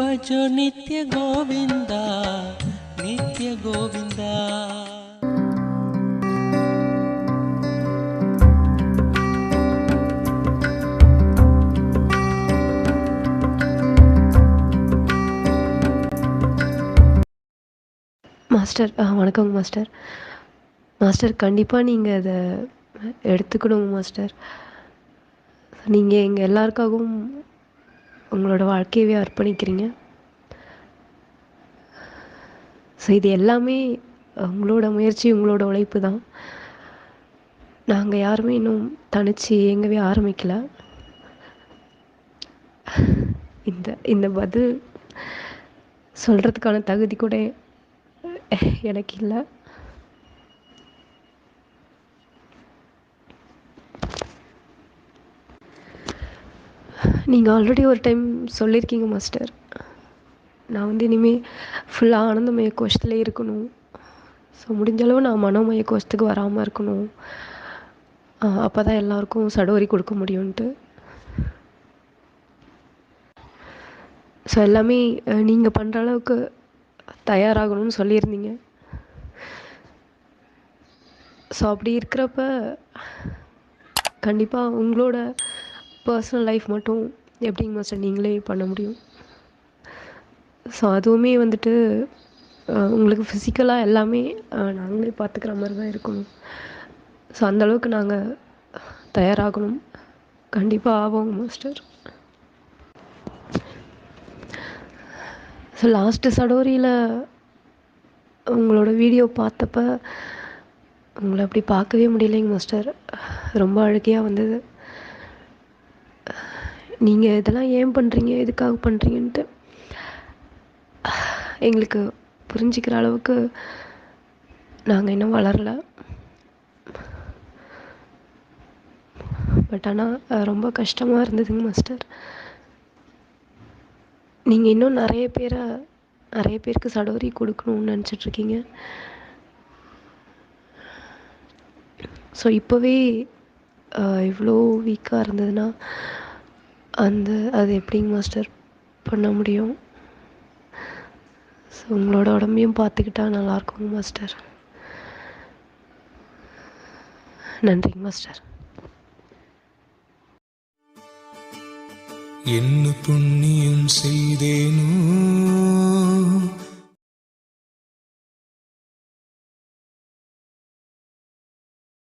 भजो நித்ய கோவிந்தா நித்ய கோவிந்தா மாஸ்டர் வணக்கங்க மாஸ்டர் மாஸ்டர் கண்டிப்பாக நீங்கள் அதை எடுத்துக்கணுங்க மாஸ்டர் நீங்கள் எங்கள் எல்லாருக்காகவும் உங்களோட வாழ்க்கையவே அர்ப்பணிக்கிறீங்க. ஸோ இது எல்லாமே உங்களோட முயற்சி உங்களோட உழைப்பு தான். நாங்கள் யாருமே இன்னும் தனிச்சு இயங்கவே ஆரம்பிக்கல. இந்த இந்த பதில் சொல்கிறதுக்கான தகுதி கூட எனக்கு இல்லை. நீங்கள் ஆல்ரெடி ஒரு டைம் சொல்லியிருக்கீங்க மாஸ்டர் நான் வந்து இனிமேல் ஃபுல்லாக ஆனந்தமய கோஷத்தில் இருக்கணும். ஸோ முடிஞ்ச அளவு நான் மனோமய கோஷத்துக்கு வராமல் இருக்கணும். அப்போ தான் எல்லாருக்கும் சடோரி கொடுக்க முடியும்ன்ட்டு. ஸோ எல்லாமே நீங்கள் பண்ணுற அளவுக்கு தயாராகணும்னு சொல்லியிருந்தீங்க. ஸோ அப்படி இருக்கிறப்ப கண்டிப்பாக உங்களோட பர்சனல் லைஃப் மட்டும் எப்படிங்க மாஸ்டர் நீங்களே பண்ண முடியும்? ஸோ அதுவுமே வந்துட்டு உங்களுக்கு ஃபிசிக்கலாக எல்லாமே நாங்களே பார்த்துக்கிற மாதிரி தான் இருக்கணும் ஸோ அந்தளவுக்கு நாங்கள் தயாராகணும். கண்டிப்பாக ஆவோங்க மாஸ்டர் ஸோ லாஸ்ட்டு சடோரியில் உங்களோட வீடியோ பார்த்தப்ப உங்களை அப்படி பார்க்கவே முடியலைங்க மாஸ்டர் ரொம்ப அழுகையாக வந்தது. நீங்கள் இதெல்லாம் ஏன் பண்ணுறீங்க எதுக்காக பண்ணுறீங்கன்ட்டு எங்களுக்கு புரிஞ்சுக்கிற அளவுக்கு நாங்கள் இன்னும் வளரல. பட் ஆனால் ரொம்ப கஷ்டமாக இருந்ததுங்க மாஸ்டர். நீங்கள் இன்னும் நிறைய பேரை நிறைய பேருக்கு சடோரி கொடுக்கணும்னு நினச்சிட்ருக்கீங்க. ஸோ இப்போவே இவ்வளோ வீக்காக இருந்ததுன்னா அந்த அது எப்படிங்க மாஸ்டர் பண்ண முடியும்? ஸோ உங்களோட உடம்பையும் பார்த்துக்கிட்டா நல்லாயிருக்குங்க மாஸ்டர் நன்றிங்க மாஸ்டர் என்ன புண்ணியம் செய்தேனோ?